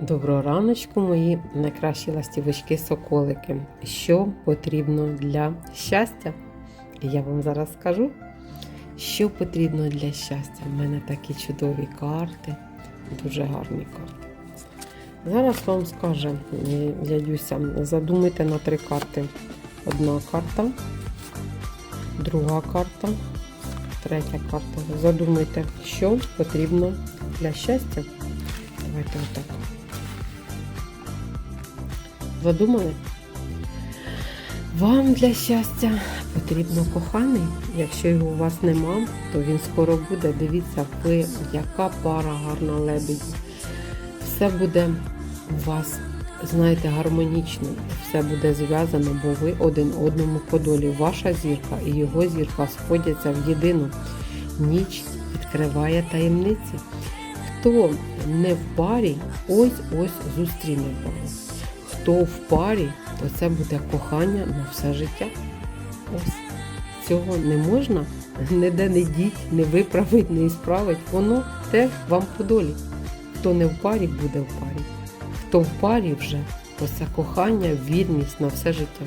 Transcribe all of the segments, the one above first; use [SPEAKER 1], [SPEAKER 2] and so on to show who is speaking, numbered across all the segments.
[SPEAKER 1] Доброго раночку, мої найкращі ластівочки-соколики. Що потрібно для щастя? Я вам зараз скажу, що потрібно для щастя. У мене такі чудові карти, дуже гарні карти. Зараз вам скаже дядюся, задумайте на три карти. Одна карта, друга карта, третя карта. Задумайте, що потрібно для щастя. Давайте отак. Задумали? Вам для щастя потрібно коханий. Якщо його у вас нема, то він скоро буде. Дивіться, ви яка пара гарна лебеді. Все буде у вас, знаєте, гармонічно. Все буде зв'язано, бо ви один одному по долі. Ваша зірка і його зірка сходяться в єдину. Ніч відкриває таємниці. Хто не в парі, ось ось зустріне пару. Хто в парі, то це буде кохання на все життя. Ось цього не можна ніде не діть, не виправить, не ісправить. Воно те вам по долі. Хто не в парі, буде в парі. Хто в парі вже, то це кохання, вірність на все життя.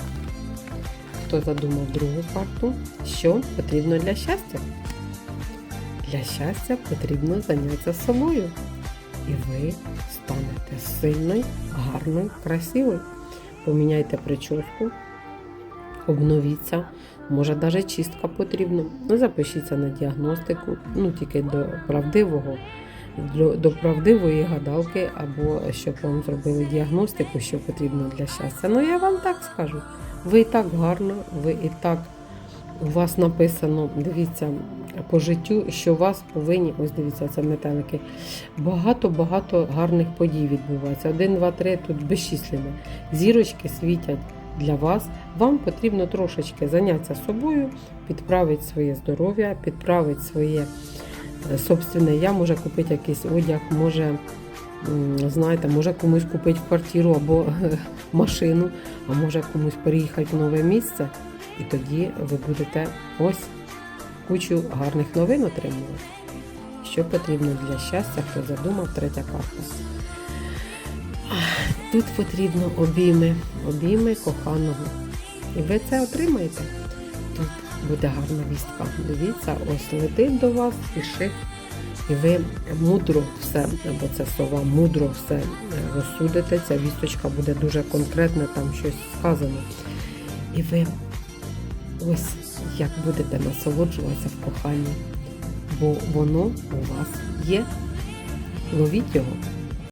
[SPEAKER 1] Хто задумав другу карту, що потрібно для щастя? Для щастя потрібно зайнятися собою. І ви станете сильною, гарною, красивою. Поміняйте прическу, обновіться. Може, навіть чистка потрібна. Ну, запишіться на діагностику, ну тільки до правдивого, до, до правдивої гадалки, або щоб вам зробили діагностику, що потрібно для щастя. Ну, я вам так скажу. Ви і так гарно, ви і так у вас написано, дивіться, по життю, що вас повинні, ось дивіться, це метелики. Багато-багато гарних подій відбувається. Один, два, три, тут безчисленне. Зірочки світять для вас. Вам потрібно трошечки зайнятися собою, підправити своє здоров'я, підправити своє е, собственне я, може купити якийсь одяг, може, знаєте, може комусь купити квартиру або машину, а може комусь переїхати в нове місце. І тоді ви будете ось кучу гарних новин отримувати. Що потрібно для щастя, хто задумав, третя карта. Тут потрібно обійми, обійми коханого. І ви це отримаєте. Тут буде гарна вістка. Дивіться, ось летить до вас піших, і ви мудро все, бо це сова, мудро все е, розсудите. Ця вісточка буде дуже конкретна, там щось сказано. І ви ось як будете насолоджуватися в коханні, бо воно у вас є. Ловіть його.